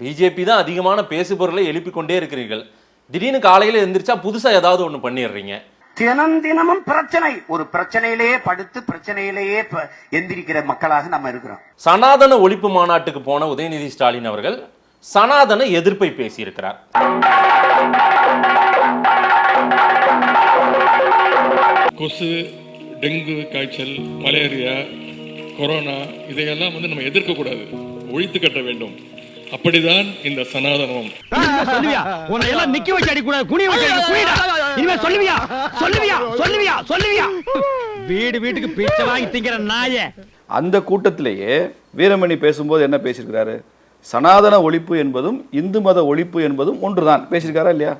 BJP தான் அதிகமான பேசுபொருளை எழுப்பிக் கொண்டே இருக்கிறீர்கள். திடீர்னு காலையில எந்திரிச்சா புதுசா ஏதாவது ஒண்ணு பண்ணிடுறீங்க. தினம் தினமும் பிரச்சனை. ஒரு பிரச்சனையிலேயே படுத்து பிரச்சனையிலேயே எந்திரிக்கிற மக்களாக நம்ம இருக்கிறோம். சனாதன ஒழிப்பு மாநாட்டுக்கு போன உதயநிதி ஸ்டாலின் அவர்கள் சனாதன எதிர்ப்பை பேசியிருக்கிறார். கொசு டெங்கு காய்ச்சல் மலேரியா கொரோனா இதையெல்லாம் வந்து நம்ம எதிர்க்கக்கூடாது. ஒழித்து கட்ட வேண்டும். அப்படிதான் இந்த சனாதனம். சொல்லுவியா? உன்னை எல்லாம் நிக்க வச்சு அடி கூடாது குனிய வச்சு அடி குனிடா இனிமே சொல்லுவியா? சொல்லுவியா? சொல்லுவியா? சொல்லுவியா? வீடு வீட்டுக்கு பிச்சை வாங்கி திங்கிற நாயே. அந்த கூட்டத்திலேயே வீரமணி பேசும்போது என்ன பேசியிருக்கிறாரு? சனாதன ஒழிப்பு என்பதும் இந்து மத ஒழிப்பு என்பதும் ஒன்றுதான். பேசியிருக்காரா இல்லையா?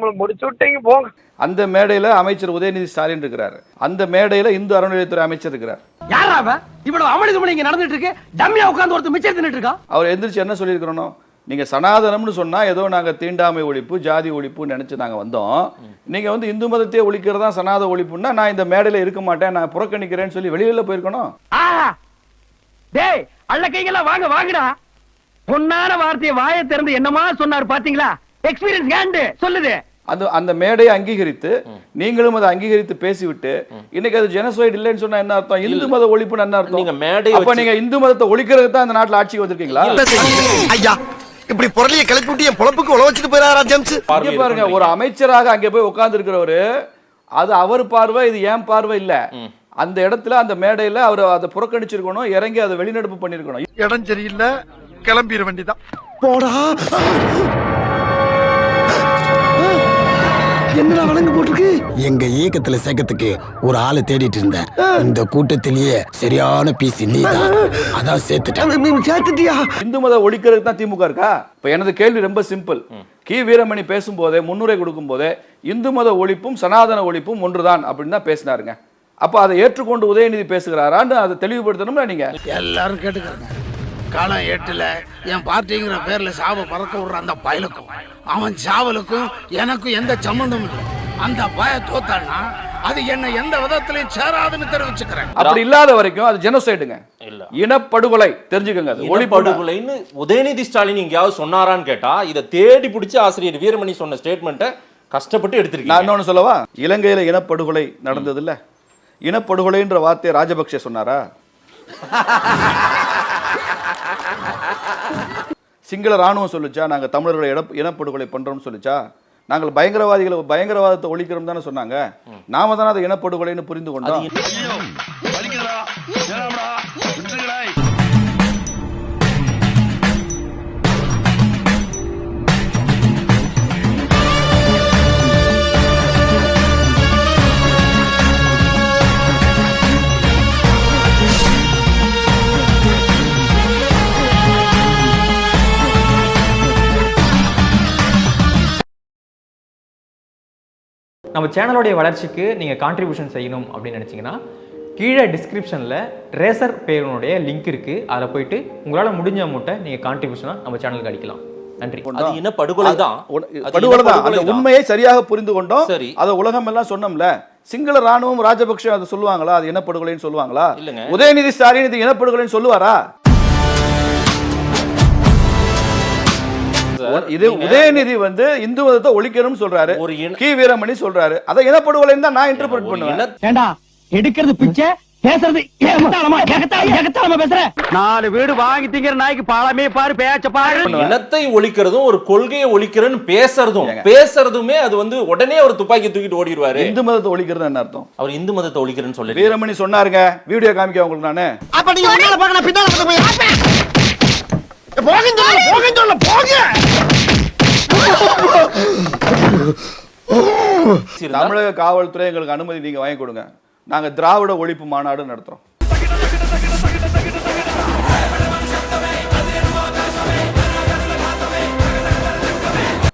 நம்மள முடிச்சு விட்டீங்க போங்க. அந்த மேடையில அமைச்சர் உதயநிதி ஸ்டாலின் இருக்கிறார். அந்த மேடையில இந்து அறநிலையத்துறை அமைச்சர் இருக்கிறார். யாரா அவன் இவ்வளவு அமளி துமளி இங்க நடந்துட்டு இருக்கு டம்மியா உட்கார்ந்து ஒருத்தர் மிச்சம் தின்னுட்டு இருக்கான் அவர் எந்திரிச்சு என்ன சொல்லியிருக்கிறோம் நீங்க சனாதனம்னு சொன்னா ஏதோ நாங்க தீண்டாமை ஒழிப்பு ஜாதி ஒழிப்புன்னு நினைச்சு நாங்க வந்தோம். நீங்க வந்து இந்து மதத்தையே ஒழிக்கிறதா சனாத ஒழிப்புன்னா நான் இந்த மேடையில இருக்க மாட்டேன் நான் புறக்கணிக்கிறேன்னு சொல்லி வெளியில போயிருக்கணும். ஆஹா! டேய் அள்ள கைகளா வாங்க வாங்கடா. பொன்னான வார்த்தையை வாயை திறந்து என்னமா சொன்னார் பாத்தீங்களா? எக்ஸ்பீரியன்ஸ் ஹேண்ட் சொல்லுது. அந்த அந்த மேடையை அங்கீகரித்து நீங்களும் அதை அங்கீகரித்து பேசிவிட்டு இன்னைக்கு அது ஜெனசைடு இல்லைன்னு சொன்னா என்ன அர்த்தம்? இந்து மத ஒழிப்புன்னு என்ன அர்த்தம்? நீங்க மேடை அப்ப நீங்க இந்து மதத்தை ஒழிக்கிறதுக்கு தான் அந்த நாட்டுல ஆட்சிக்கு வந்திருக்கீங்களா? ஐயா இப்படி பொருளைய கிளப்பி விட்டு என் பொழப்புக்கு உழ வச்சுட்டு போயிடாரா ஜேம்ஸ்? பாருங்க. ஒரு அமைச்சராக அங்க போய் உட்கார்ந்து இருக்கிறவரு அது அவர் பார்வை இது ஏன் பார்வை இல்ல. அந்த இடத்துல அந்த மேடையில அவர் அதை புறக்கணிச்சிருக்கணும் இறங்கி அதை வெளிநடப்பு பண்ணிருக்கணும். இடம் சரியில்லை கிளம்பிட வேண்டிதான் போடா! என்னடா வழங்க போட்டிருக்கு? எங்க இயக்கத்துல சேர்க்கறதுக்கு ஒரு ஆளை தேடிட்டு இருந்தேன். இந்த கூட்டத்திலேயே சரியான பீஸ் நீதான். அதான் சேர்த்துட்டேன். சேர்த்துட்டியா? இந்து மத ஒழிக்கிறதுக்கு தான் திமுக இருக்கா? இப்ப எனது கேள்வி ரொம்ப சிம்பிள் கி. வீரமணி பேசும்போதே முன்னுரை கொடுக்கும் போதே இந்து மத ஒழிப்பும் சனாதன ஒழிப்பும் ஒன்றுதான் அப்படின்னு தான் பேசினாருங்க. அப்ப அதை ஏற்றுக்கொண்டு உதயநிதி பேசுகிறாரான்னு அதை தெளிவுபடுத்தணும்ல நீங்க? எல்லாரும் கேட்டுக்கிறாங்க. காலம் எட்டுல என் பார்ட்டிங்கிற பேர்ல சாவ பறக்க விடுற அந்த பயலுக்கும் அவன் சாவலுக்கும் எனக்கும் எந்த சம்மந்தமும் இல்லை. அந்த பய தோத்தான்னா அது என்ன எந்த விதத்திலையும் சேராதுன்னு தெரிவிச்சுக்கிறேன். அப்படி இல்லாத வரைக்கும் அது ஜெனோசைடுங்க இல்ல. இனப்படுகொலை தெரிஞ்சுக்கோங்க அது ஒழிப்பு இனப்படுகொலைன்னு உதயநிதி ஸ்டாலின் எங்கேயாவது சொன்னாரான்னு கேட்டா இதை தேடி பிடிச்சி ஆசிரியர் வீரமணி சொன்ன ஸ்டேட்மெண்ட்டை கஷ்டப்பட்டு நான் எடுத்திருக்கீங்க இன்னொன்னு சொல்லவா? இலங்கையில இனப்படுகொலை நடந்தது இல்ல? இனப்படுகொலைன்ற வார்த்தையை ராஜபக்சே சொன்னாரா? சிங்கள ராணுவம் சொல்லுச்சா நாங்க தமிழர்களை இட இனப்படுகொலை பண்றோம்னு சொல்லுச்சா? நாங்கள் பயங்கரவாதிகளை பயங்கரவாதத்தை ஒழிக்கிறோம் தானே சொன்னாங்க. நாம தானே அதை இனப்படுகொலைன்னு புரிந்து கொண்டோம். நம்ம சேனலோடைய வளர்ச்சிக்கு நீங்கள் கான்ட்ரிபியூஷன் செய்யணும் அப்படின்னு நினச்சிங்கன்னா கீழே டிஸ்கிரிப்ஷனில் ரேசர் பேருனுடைய லிங்க் இருக்குது அதில் போயிட்டு உங்களால் முடிஞ்ச அமௌண்ட்டை நீங்கள் கான்ட்ரிபியூஷனாக நம்ம சேனலுக்கு அடிக்கலாம். நன்றி. தான்? படுகொலை தான். அந்த. உண்மையை சரியாக புரிந்து கொண்டோம். சரி. அதை உலகம் எல்லாம் சொன்னோம்ல. சிங்கள ராணுவம் ராஜபக்ஷ அதை சொல்லுவாங்களா? அது இனப்படுகொலைன்னு சொல்லுவாங்களா? இல்லைங்க. உதயநிதி ஸ்டாலின் இது இனப்படுகொலைன்னு சொல்லுவாரா? இது உதயநிதி வந்து இந்து மதத்தை ஒழிக்கணும்னு சொல்றாரு. ஒரு கி. வீரமணி சொல்றாரு. அதை இனப்படுகொலைன்னு தான் நான் இன்டர்பிரட் ஒரு பண்ணுவேன். எடுக்கிறது பிச்சை பேசுறது நாலு வீடு வாங்கி திங்கிற நாய்க்கு பாலமே பாரு பேச்ச பாரு. இனத்தை ஒழிக்கிறதும் ஒரு கொள்கையை ஒழிக்கிறன்னு பேசுறதும் பேசுறதுமே அது வந்து உடனே அவர் துப்பாக்கி தூக்கிட்டு ஓடிடுவாரு. இந்து மதத்தை ஒழிக்கிறது என்ன அர்த்தம்? அவர் இந்து மதத்தை ஒழிக்கிறேன்னு சொல்லி வீரமணி சொன்னாருங்க. வீடியோ காமிக்க உங்களுக்கு நானு. அப்ப நீங்க பின்னால போக சொல்ல போக சொல்ல போக தமிழக காவல்துறை எங்களுக்கு அனுமதி நீங்க வாங்கி கொடுங்க. நாங்க திராவிட ஒழிப்பு மாநாடு நடத்துறோம்.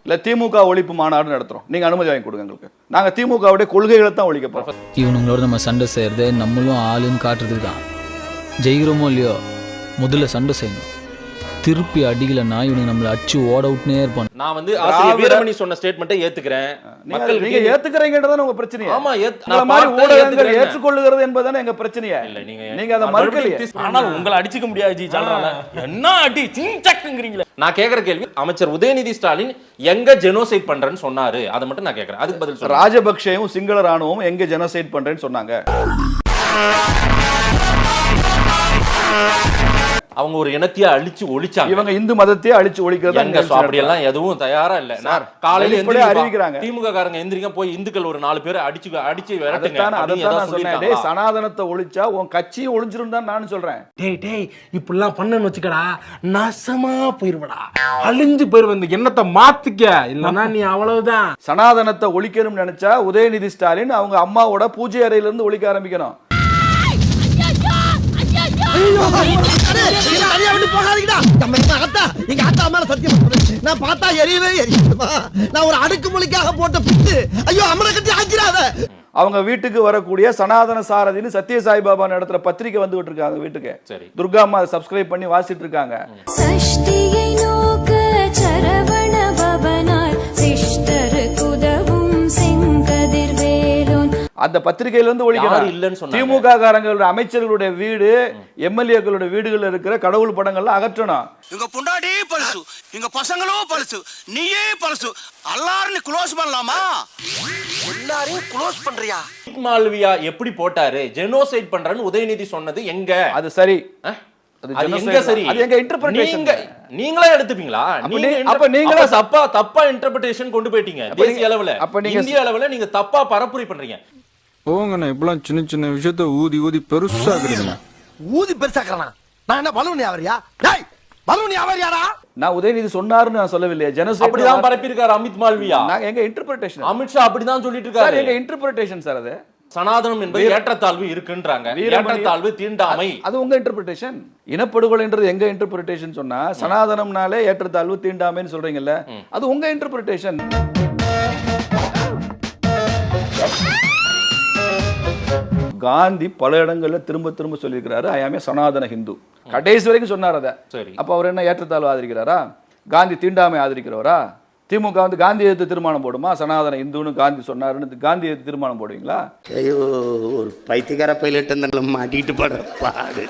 இல்ல திமுக ஒழிப்பு மாநாடு நடத்துறோம். நீங்க அனுமதி வாங்கி கொடுங்க எங்களுக்கு. நாங்க திமுகவுடைய கொள்கைகளை தான் ஒழிக்க போறோம். இவனுங்களோட நம்ம சண்டை செய்யறது நம்மளும் ஆளுன்னு காட்டுறதுக்கு தான். ஜெயிக்கிறோமோ இல்லையோ முதல்ல சண்டை செய்யணும். திருப்பி அடிக்கலன்னா இவனுக்கு நம்மள அடிச்சு ஓட விட்டுனே இருப்பான். நான் வந்து ஆசிரியர் வீரமணி சொன்ன ஸ்டேட்மெண்ட்டை ஏத்துக்கிறேன். மக்கள் நீங்க ஏத்துக்கிறீங்கன்றதான உங்க பிரச்சனையா? ஆமா ஏத்- உங்களை நான் மாதிரி ஊடகங்கள். ஏற்றுக்கொள்ளுகிறது என்பதுதானே எங்க பிரச்சனையா? இல்ல நீங்க நீங்க அதை நான் மறுக்கலையே. ஆனால் உங்களை அடிச்சுக்க முடியாது ஜி சொல்றாங்க என்ன அடி சிங்சக்குங்கிறீங்களே நான் கேக்குற கேள்வி அமைச்சர் உதயநிதி ஸ்டாலின் எங்க ஜெனோசைட் பண்றேன்னு சொன்னாரு. அதை மட்டும் நான் கேக்குறேன். அதுக்கு பதில் ராஜபக்சேவும் சிங்கள ராணுவமும் எங்க ஜெனசைட் பண்றேன்னு சொன்னாங்க. அவங்க ஒரு இனத்தையே அழிச்சு ஒழிச்சாங்க. இவங்க இந்து மதத்தையே அழிச்சு ஒழிக்கிறது எங்க சோ அப்படி எல்லாம் எதுவும் தயாரா இல்ல. காலையில. அறிவிக்கிறாங்க. திமுக காரங்க எந்திரிக்க போய் இந்துக்கள் ஒரு நாலு பேரை அடிச்சு அடிச்சு விரட்டுங்க? சனாதனத்தை ஒழிச்சா உன் கட்சியும் ஒழிஞ்சிரும் தான் நானும் சொல்றேன். டேய் டேய் இப்படிலாம் பண்ணன்னு வச்சுக்கடா நாசமா போயிருவடா. அழிஞ்சு போயிருவ இந்த எண்ணத்தை மாத்திக்க. இல்லனா நீ அவ்வளவுதான். சனாதனத்தை ஒழிக்கணும்னு நினைச்சா உதயநிதி ஸ்டாலின் அவங்க அம்மாவோட பூஜை அறையில இருந்து ஒழிக்க ஆரம்பிக்கணும். தனியா விட்டு போகாதீங்கடா. நம்ம என்ன அத்தா எங்க அத்தா மேல சத்தியம். நான் பார்த்தா எரியவே எரியுமா நான் ஒரு அடுக்கு மொழிக்காக போட்ட பிட்டு ஐயோ அம்மனை கட்டி ஆக்கிறாத அவங்க வீட்டுக்கு வரக்கூடிய சனாதன சாரதின்னு சத்ய சாய்பாபா நடத்துற பத்திரிக்கை வந்துகிட்டு இருக்காங்க வீட்டுக்கு. சரி. துர்கா அம்மா சப்ஸ்கிரைப் பண்ணி வாசிட்டு இருக்காங்க. அந்த பத்திரிகையில இருந்து யாரு ஒழிக்கிறாங்க இல்லைன்னு சொன்னாங்க? திமுக காரங்களுடைய அமைச்சர்களுடைய வீடு எம்எல்ஏக்களுடைய வீடுகள்ல இருக்கிற கடவுள் படங்கள்லாம் அகற்றணும். இவங்க பொண்டாடி பழசு இவங்க பசங்களும் பழசு நீயே பழசு எல்லாரும் க்ளோஸ் பண்ணலாமா? எல்லாரையும் க்ளோஸ் பண்றியா? மால்வியா எப்படி போட்டாரு? ஜெனோசைட் பண்றேன்னு உதயநிதி சொன்னது எங்க? அது சரி. நீங்களே எடுத்துப்பீங்களா? அப்ப நீங்களா- தப்பா தப்பா இன்டர்பிரேஷன் கொண்டு போயிட்டீங்க. தேசிய அளவுல. அப்ப நீங்க- இந்திய அளவுல நீங்க தப்பா பரப்புரை பண்றீங்க. போங்கண்ணா இப்பெல்லாம் சின்ன சின்ன விஷயத்த ஊதி ஊதி பெருசாக்குறீங்க ஊதி பெருசாக்கலாம் நான் என்ன பலூன் வியாபாரியா டேய் பலூன் வியாபாரியாடா நான் உதயநிதி சொன்னாருன்னு நான் சொல்லவில்லையே. ஜெனசைட் அப்படிதான் பரப்பியிருக்காரு அமித் மால்வியா. நாங்க எங்க இன்டர்பிரேஷன் அமித்ஷா அப்படிதான் சொல்லிட்டு சார் இருக்காரு எங்க இன்டர்பிரேஷன் சார் அது? சனாதனம் என்பது ஏற்றத்தாழ்வு இருக்குன்றாங்க. ஏற்றத்தாழ்வு தீண்டாமை. அது உங்க இன்டர்பிரிட்டேஷன் இனப்படுகொலைன்றது எங்க இன்டர்பிரிட்டேஷன் சொன்னா சனாதனம்னாலே ஏற்றத்தாழ்வு தீண்டாமைன்னு சொல்றீங்கல்ல. அது உங்க இன்டர்பிரிட்டேஷன் காந்தி பல இடங்கள்ல திரும்ப திரும்ப சொல்லியிருக்கிறாரு. ஐயாமே சனாதன ஹிந்து. கடைசி வரைக்கும் சொன்னார் அதை. அப்ப அவர் என்ன ஏற்றத்தாழ்வு ஆதரிக்கிறாரா? காந்தி தீண்டாமை ஆதரிக்கிறவரா? திமுக வந்து காந்தி எதிர்த்து தீர்மானம் போடுமா? சனாதன இந்துன்னு காந்தி சொன்னாருன்னு காந்தி எதிர்த்து தீர்மானம் போடுவீங்களா? ஐயோ ஒரு அந்த மாட்டிக்கிட்டு படுற பாடு.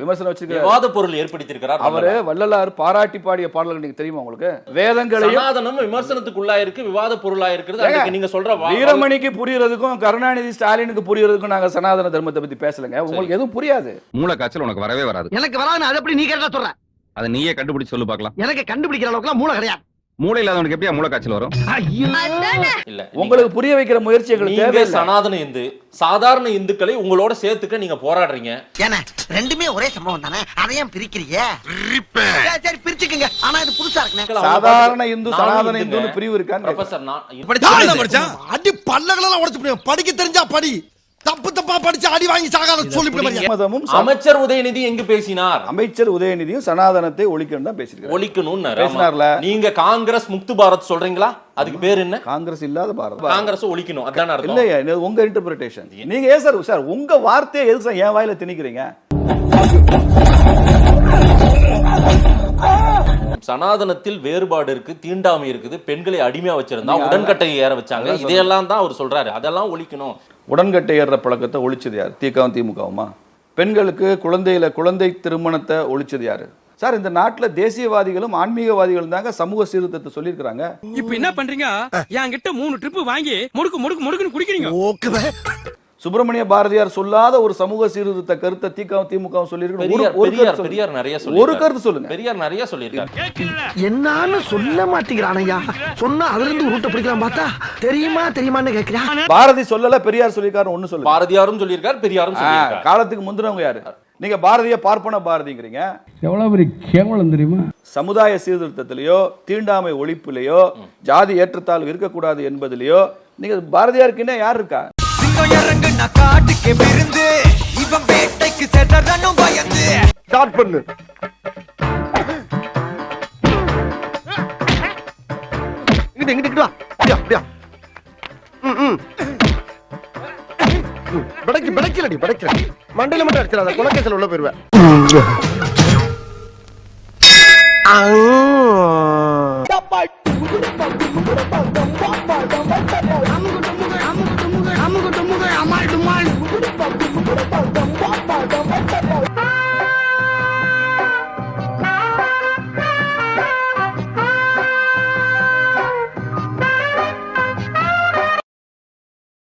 விமர்சனம் வச்சிருக்காரு விவாத பொருள் ஏற்படுத்தியிருக்கிறார் அவரு வள்ளலார் பாராட்டி பாடிய பாடல்கள் நீங்க தெரியுமா உங்களுக்கு? வேதங்களையும் சனாதனம் விமர்சனத்துக்குள்ளாயிருக்கு விவாத பொருளாயிருக்கிறது. நீங்க சொல்ற வீரமணிக்கு புரியறதுக்கும் கருணாநிதி ஸ்டாலினுக்கு புரியறதுக்கும் நாங்க சனாதன தர்மத்தை பத்தி பேசலங்க. உங்களுக்கு எதுவும் புரியாது? மூளை காய்ச்சல் உனக்கு வரவே வராது. எனக்கு வராது அது எப்படி நீ கேட்டா சொல்ற? அதை நீயே கண்டுபிடிச்சு சொல்லு பார்க்கலாம். எனக்கு கண்டுபிடிக்கிற அளவுக்கு மூளை கிடையாது. மூளை இல்லாதவனுக்கு எப்படியா மூளை காய்ச்சல் வரும்? இல்ல உங்களுக்கு புரிய வைக்கிற முயற்சி எங்களுக்கு சனாதன இந்து சாதாரண இந்துக்களை உங்களோட சேர்த்துக்க நீங்க போராடுறீங்க. ஏன்னா ரெண்டுமே ஒரே சம்பவம் தானே? அதையும் பிரிக்கிறீங்க சரி, சரி பிரிச்சுக்குங்க. ஆனா இது புதுசா இருக்குண்ணே சாதாரண இந்து சனாதன. இந்துன்னு பிரிவு இருக்கான்னு ப்ரொஃபசர் நான் அடி பல்லகளெல்லாம் உடைச்சு படிக்க தெரிஞ்சா படி. தப்பு தப்பா படிச்சு அடி வாங்கி சாகாத சொல்லி மதமும் சம- அமைச்சர் உதயநிதி எங்கு பேசினார்? அமைச்சர் உதயநிதியும் சனாதனத்தை ஒழிக்கணும் தான் பேசியிருக்காரு. ஒழிக்கணும்னு பேசினார்ல. நீங்க காங்கிரஸ் முக்து பாரத் சொல்றீங்களா? அதுக்கு பேர் என்ன? காங்கிரஸ் இல்லாத பாரதம் காங்கிரஸ் ஒழிக்கணும். அதான் அர்த்தம். இல்லையா இது உங்க இன்டர்பிரிட்டேஷன் நீங்க ஏன் சார் சார் உங்க வார்த்தையை எதுக்கு சார் என் வாயில திணிக்கிறீங்க? சனாதனத்தில் வேறுபாடு இருக்கு தீண்டாமை இருக்குது பெண்களை அடிமையா வச்சிருந்தா உடன்கட்டை ஏற வச்சாங்க. இதையெல்லாம் தான் அவர் சொல்றாரு. அதெல்லாம் ஒழிக்கணும். உடன்கட்டை ஏறுற பழக்கத்தை ஒழிச்சது யார்? திகவும் திமுகவுமா? பெண்களுக்கு குழந்தையில குழந்தை திருமணத்தை ஒழிச்சது யாரு? சார் இந்த நாட்டுல தேசியவாதிகளும் ஆன்மீகவாதிகளும் தாங்க சமூக சீர்திருத்தத்தை சொல்லியிருக்கிறாங்க. இப்ப என்ன பண்றீங்க? என்கிட்ட மூணு ட்ரிப் வாங்கி முடுக்கு முடுக்கு முடுக்குன்னு குடிக்கிறீங்க. சுப்பிரமணிய பாரதியார் சொல்லாத ஒரு சமூக சீர்திருத்த கருத்தை திகவும் திமுகவும் சொல்லியிருக்கு ஒரு பெரியார் ஒரு பெரியார் கருத்து சொல்லுங்க. பெரியார் நிறைய ஒரு சொல்லி கருத்து சொல்லுங்க. பெரியார் நிறைய சொல்லியிருக்காரு. என்னன்னு சொல்ல மாட்டேங்கிறான் ஐயா சொன்னா அதுல இருந்து உருட்ட பிடிக்கலாம் பார்த்தா தெரியுமா தெரியுமான்னு கேக்குறான் பாரதி சொல்லல பெரியார் சொல்லியிருக்காரு ஒண்ணு சொல்லுங்க. பாரதியாரும் சொல்லியிருக்காரு பெரியாரும் காலத்துக்கு முந்தினவங்க யாரு? நீங்க பாரதிய பார்ப்பன பாரதிங்கிறீங்க. எவ்வளவு பெரிய கேவலம் தெரியுமா? சமுதாய சீர்திருத்தத்திலேயோ தீண்டாமை ஒழிப்புலையோ ஜாதி ஏற்றத்தாழ்வு இருக்கக்கூடாது என்பதிலேயோ நீங்க பாரதியாருக்கு என்ன யார் இருக்கா? நான் காட்டுக்கு விருந்து. இவன் வேட்டைக்கு செதறனும் பயந்து. ஸ்டார்ட் பண்ணு. இங்கிட்டு இங்கிட்டு வா. அப்படியா அப்படியா? படைக்கு படைக்கலடி படைக்கல மண்டையில மட்டும் அடிச்சிடாத குணக்கேசல் உள்ள போயிருவேன் my